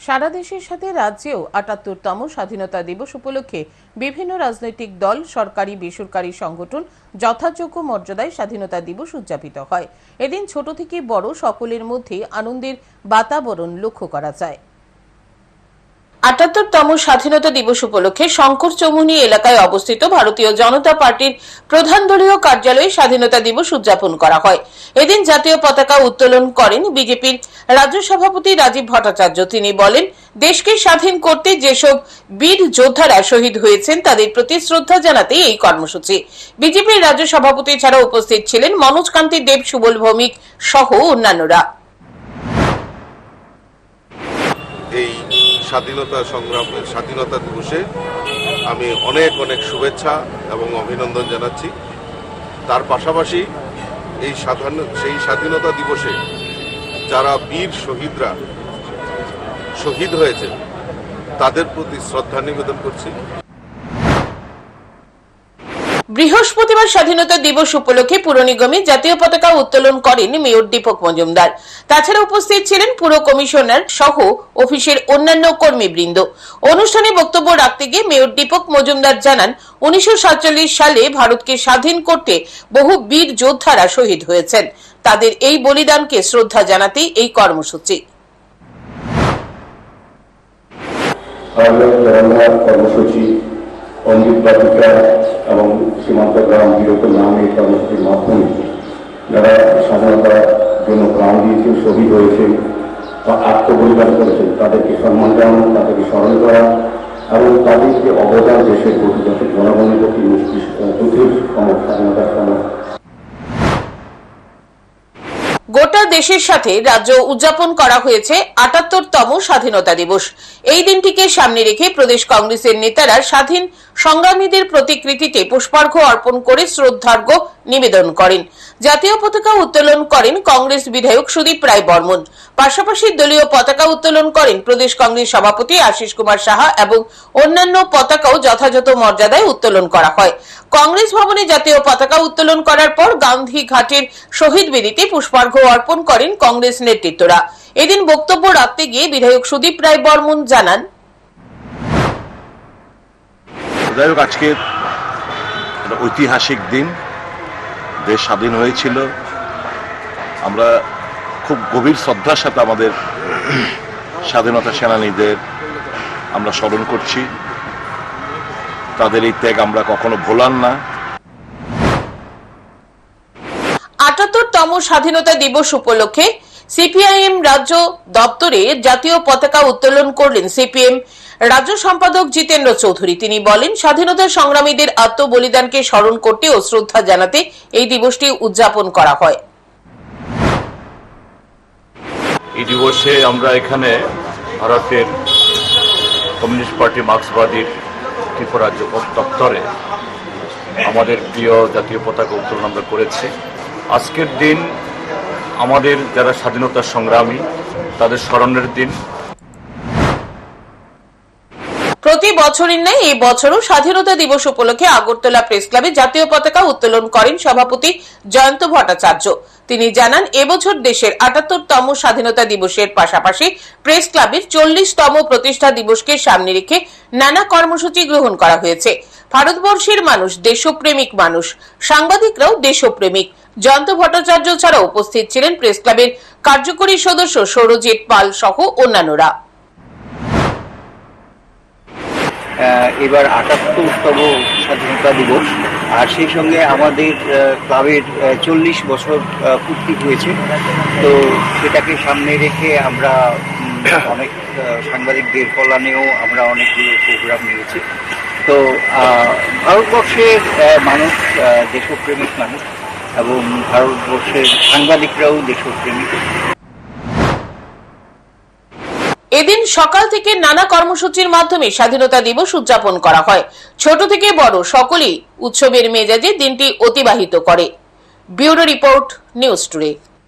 সারা দেশের সাথে রাজ্যেও আটাত্তরতম স্বাধীনতা দিবস উপলক্ষে বিভিন্ন রাজনৈতিক দল, সরকারি, বেসরকারি সংগঠন যথাযোগ্য মর্যাদায় স্বাধীনতা দিবস উদযাপিত হয়। এদিন ছোট থেকে বড় সকলের মধ্যে আনন্দের বাতাবরণ লক্ষ্য করা যায়। আটাত্তরতম স্বাধীনতা দিবস উপলক্ষে শঙ্কর চৌমুনি এলাকায় অবস্থিত ভারতীয় জনতা পার্টির প্রধান দলীয় কার্যালয়ে স্বাধীনতা দিবস উদযাপন করা হয়। এদিন জাতীয় পতাকা উত্তোলন করেন বিজেপির রাজ্য সভাপতি রাজীব ভট্টাচার্য। তিনি বলেন, দেশকে স্বাধীন করতে যেসব বীর যোদ্ধারা শহীদ হয়েছেন, তাদের প্রতি শ্রদ্ধা জানাতে এই কর্মসূচি। বিজেপির রাজ্য সভাপতি ছাড়া উপস্থিত ছিলেন মনোজ কান্তি দেব, সুবল ভৌমিক সহ অন্যান্যরা। স্বাধীনতা সংগ্রাম, স্বাধীনতা দিবসে আমি অনেক অনেক শুভেচ্ছা এবং অভিনন্দন জানাচ্ছি। তার পাশাপাশি এই সাধারণ, সেই স্বাধীনতা দিবসে যারা বীর শহীদরা শহীদ হয়েছে তাদের প্রতি শ্রদ্ধা নিবেদন করছি। বৃহস্পতিবার স্বাধীনতা দিবস উপলক্ষে পুর নিগমে জাতীয় পতাকা উত্তোলন করেন মেয়র দীপক মজুমদার। তাছাড়া উপস্থিত ছিলেন পুর কমিশনার সহ অফিসের অন্যান্য কর্মীবৃন্দ। অনুষ্ঠানে বক্তব্য রাখতে গিয়ে মেয়র দীপক মজুমদার জানান, উনিশশো সাতচল্লিশ সালে ভারতকে স্বাধীন করতে বহু বীর যোদ্ধারা শহীদ হয়েছেন। তাদের এই বলিদানকে শ্রদ্ধা জানাতেই এই কর্মসূচি। কর্মসূচি অঙ্গিত বাটিকা এবং সীমান্ত গ্রাম বিরত নামে কর্মসূচির মাধ্যমে যারা স্বাধীনতার জন্য প্রাণ দিয়েছেন শহীদ হয়েছেন বা আত্মবলিদান করেছেন তাদেরকে সম্মান জানানো, তাদেরকে স্মরণ করা এবং তাদের যে অবদান দেশের প্রতি যত জনগণের প্রতি যুদ্ধের সময় স্বাধীনতার সময় গোটা দেশের সাথে রাজ্য উদযাপন করা হয়েছে আটাত্তরতম স্বাধীনতা দিবস। এই দিনটিকে সামনে রেখে প্রদেশ কংগ্রেসের নেতারা স্বাধীন সংগ্রামীদের প্রতিকৃতিতে পুষ্পার্ঘ অর্পণ করে শ্রদ্ধার্ঘ্য নিবেদন করেন। জাতীয় পতাকা উত্তোলন করেন কংগ্রেস বিধায়ক সুদীপ রায় বর্মন। পাশাপাশি দলীয় পতাকা উত্তোলন করেন প্রদেশ কংগ্রেস সভাপতি আশিস কুমার সাহা এবং অন্যান্য পতাকাও যথাযথ মর্যাদায় উত্তোলন করা হয়। কংগ্রেস ভবনে জাতীয় পতাকা উত্তোলন করার পর গান্ধী ঘাটের শহীদ বেদিতে পুষ্পার্ঘ্য অর্পণ করেন কংগ্রেস নেতৃত্বরা। এদিন বক্তব্য রাখতে গিয়ে বিধায়ক সুদীপ রায় বর্মন জানান ঐতিহাসিক দিন। দেশ স্বাধীন হয়েছিল। আমরা খুব গভীর শ্রদ্ধার সাথে আমাদের স্বাধীনতা সেনানীদের আমরা স্মরণ করছি। তাদের এই ত্যাগ আমরা কখনো ভোলার না। আটাত্তরতম স্বাধীনতা দিবস উপলক্ষে সিপিআইএম রাজ্য দপ্তরে জাতীয় পতাকা উত্তোলন করলেন সিপিএম রাজ্য সম্পাদক জিতেন্দ্র চৌধুরী। তিনি বলেন স্বাধীনতা সংগ্রামীদের আত্মবলিদানকে স্মরণ করতে ও শ্রদ্ধা জানাতে এই দিবসটি উদযাপন করা হয়। এই দিবসে আমরা এখানে ভারতের কমিউনিস্ট পার্টি মার্ক্সবাদীর ত্রিপুরা দপ্তরে আমাদের প্রিয় জাতীয় পতাকা উত্তোলন আমরা করেছি। আজকের দিন আমাদের যারা স্বাধীনতা সংগ্রামী, তাদের স্মরণের দিন। প্রতি বছরের ন্যায় এই বছরও স্বাধীনতা দিবস উপলক্ষে আগরতলা প্রেস ক্লাবে জাতীয় পতাকা উত্তোলন করেন সভাপতি জয়ন্ত ভট্টাচার্য। তিনি জানান, এবছর দেশের আটাত্তরতম স্বাধীনতা দিবসের পাশাপাশি প্রেস ক্লাবের চল্লিশতম প্রতিষ্ঠা দিবসকে সামনে রেখে নানা কর্মসূচি গ্রহণ করা হয়েছে। ভারতবর্ষের মানুষ দেশপ্রেমিক মানুষ, সাংবাদিকরাও দেশপ্রেমিক। জয়ন্ত ভট্টাচার্য ছাড়া উপস্থিত ছিলেন প্রেস ক্লাবের কার্যকরী সদস্য সৌরজিৎ পাল সহ অন্যান্যরা। এবার আটাত্তরতম স্বাধীনতা দিবস। আর সেই সঙ্গে আমাদের ক্লাবের চল্লিশ বছর পূর্তি হয়েছে। তো সেটাকে সামনে রেখে আমরা অনেক সাংবাদিকদের কল্যাণেও আমরা অনেকগুলো প্রোগ্রাম নিয়েছি। তো ভারতবর্ষের মানুষ দেশপ্রেমিক মানুষ এবং ভারতবর্ষের সাংবাদিকরাও দেশপ্রেমিক। এদিন সকাল থেকে নানা কর্মসূচির মাধ্যমে স্বাধীনতা দিবস উদযাপন করা হয়। ছোট থেকে বড় সকলেই উৎসবের মেজাজে দিনটি অতিবাহিত করে। Bureau report, news today.